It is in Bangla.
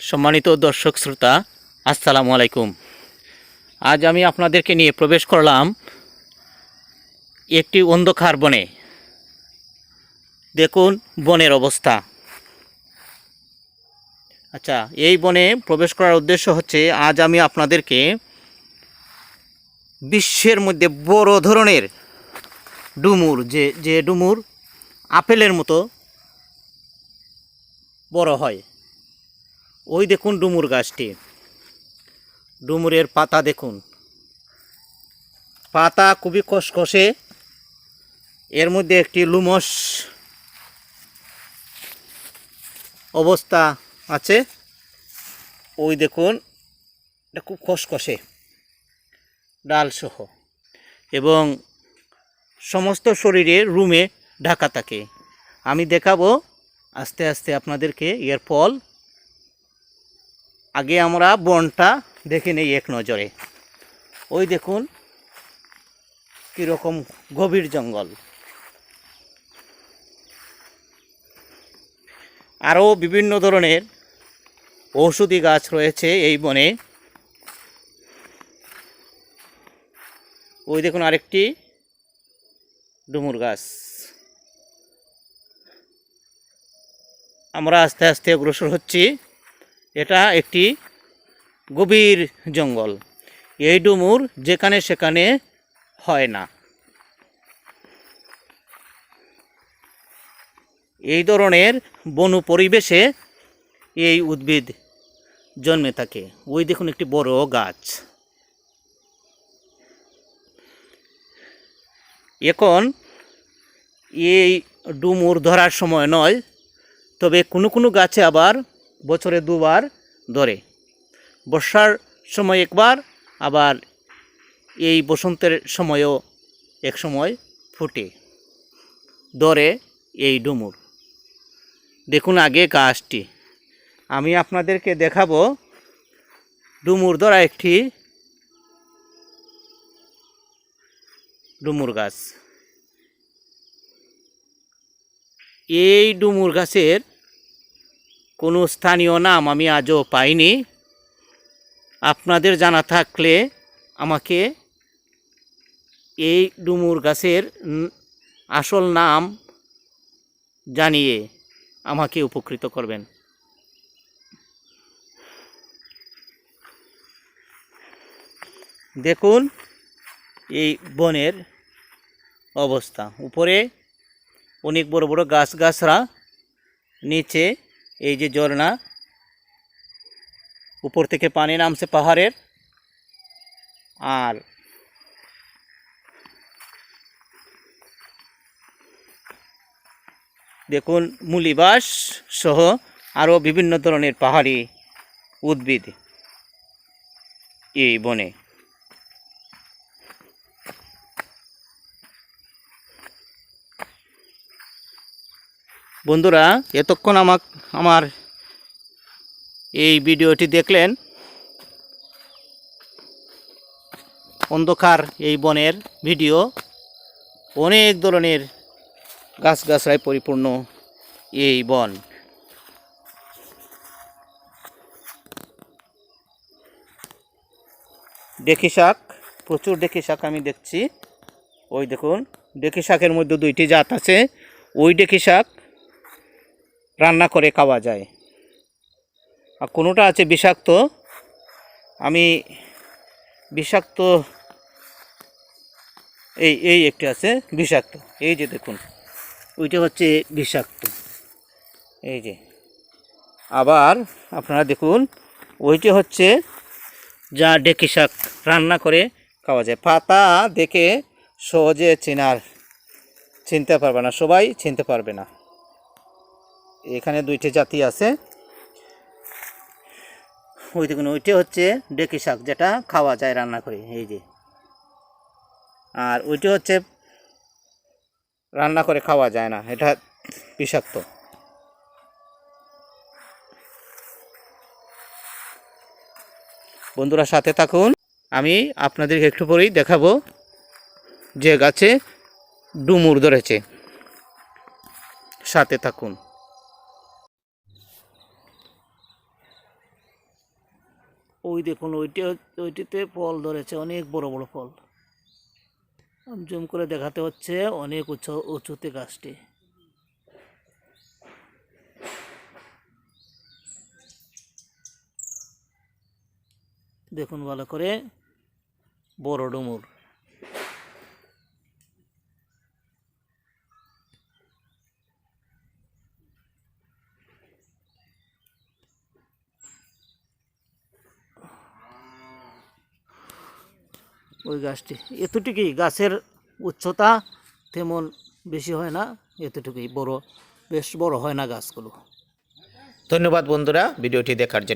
সম্মানিত দর্শক শ্রোতা, আসসালামু আলাইকুম। আজ আমি আপনাদেরকে নিয়ে প্রবেশ করলাম একটি অন্ধকার বনে। দেখুন বনের অবস্থা। আচ্ছা এই বনে প্রবেশ করার উদ্দেশ্য হচ্ছে, আজ আমি আপনাদেরকে বিশ্বের মধ্যে বড় ধরনের ডুমুর, যে যে ডুমুর আপেলের মতো বড় হয়। ওই দেখুন ডুমুর গাছটি। ডুমুরের পাতা দেখুন। পাতা খুবই খসখসে। এর মধ্যে একটি লুমস অবস্থা আছে। ওই দেখুন, এটা খুব খসখসে, ডালসহ। এবং সমস্ত শরীরে রুমে ঢাকা থাকে। আমি দেখাবো আস্তে আস্তে আপনাদেরকে এর ফল আগে আমরা বনটা দেখে নেই এক নজরে। ওই দেখুন কীরকম গভীর জঙ্গল। আরও বিভিন্ন ধরনের ঔষধি গাছ রয়েছে এই বনে। ওই দেখুন আরেকটি ডুমুর গাছ। আমরা আস্তে আস্তে অগ্রসর হচ্ছি। এটা একটি গভীর জঙ্গল। এই ডুমুর যেখানে সেখানে হয় না। এই ধরনের বনু পরিবেশে এই উদ্ভিদ জন্মে থাকে। ওই দেখুন একটি বড় গাছ। এখন এই ডুমুর ধরার সময় নয়, তবে কোনো কোনো গাছে আবার বছরে দুবার ধরে। বর্ষার সময় একবার, আবার এই বসন্তের সময়ও এক সময় ফুটে ধরে এই ডুমুর। দেখুন আগে গাছটি আমি আপনাদেরকে দেখাবো ডুমুর ধরা একটি ডুমুর গাছ। এই ডুমুর গাছের কোনো স্থানীয় নাম আমি আজও পাইনি। আপনাদের জানা থাকলে আমাকে এই ডুমুর গাছের আসল নাম জানিয়ে আমাকে উপকৃত করবেন। দেখুন, এই বনের অবস্থা। উপরে অনেক বড় বড় গাছ গাছরা নিচে এই যে ঝর্ণা, উপর থেকে পানি নামছে পাহাড়ের। আর দেখুন, মুলিবাস সহ আরও বিভিন্ন ধরনের পাহাড়ি উদ্ভিদ এই বনে। বন্ধুরা, এতক্ষণ আমাক, আমার এই ভিডিওটি দেখলেন। অন্ধকার এই বনের ভিডিও। অনেক ধরনের গাছগাছড়ায় পরিপূর্ণ এই বন। ডেকি শাক, প্রচুর ডেকি শাক আমি দেখছি। ওই দেখুন, ডেকি শাকের মধ্যে দুইটি জাত আছে। ওই ডেকি শাক রান্না করে খাওয়া যায়। আর কোনোটা আছে বিষাক্ত, আমি বিষাক্ত, এই এই একটি আছে বিষাক্ত। এই যে দেখুন, ওইটা হচ্ছে বিষাক্ত। এই যে, আবার আপনারা দেখুন, ওইটি হচ্ছে যা ডেকি শাক রান্না করে খাওয়া যায়। পাতা দেখে সহজে চেনার, চিনতে পারবে না, সবাই চিনতে পারবে না। এখানে দুইটি জাতি আছে। ওই দেখুন, ওইটা হচ্ছে ডেকি শাক, যেটা খাওয়া যায়, রান্না করে, এই যে। আর ওইটা হচ্ছে রান্না করে খাওয়া যায় না, এটা বিষাক্ত। বন্ধুরা, সাথে থাকুন, আমি আপনাদেরকে একটু পরেই দেখাবো যে গাছে ডুমুর ধরেছে। সাথে থাকুন। ওই দেখুন, ওইটা ওইটিতে ফল ধরেছে, অনেক বড় বড় ফল। জুম করে দেখাতে হচ্ছে অনেক উঁচু উঁচুতে গাছটি। দেখুন ভালো করে বড় ডুমুর। ওই গাছটি। এতটুকুই গাছের উচ্চতা তেমন বেশি হয় না, এতটুকুই। বড়, বেশ বড় হয় না গাছগুলো। ধন্যবাদ বন্ধুরা, ভিডিওটি দেখার জন্য।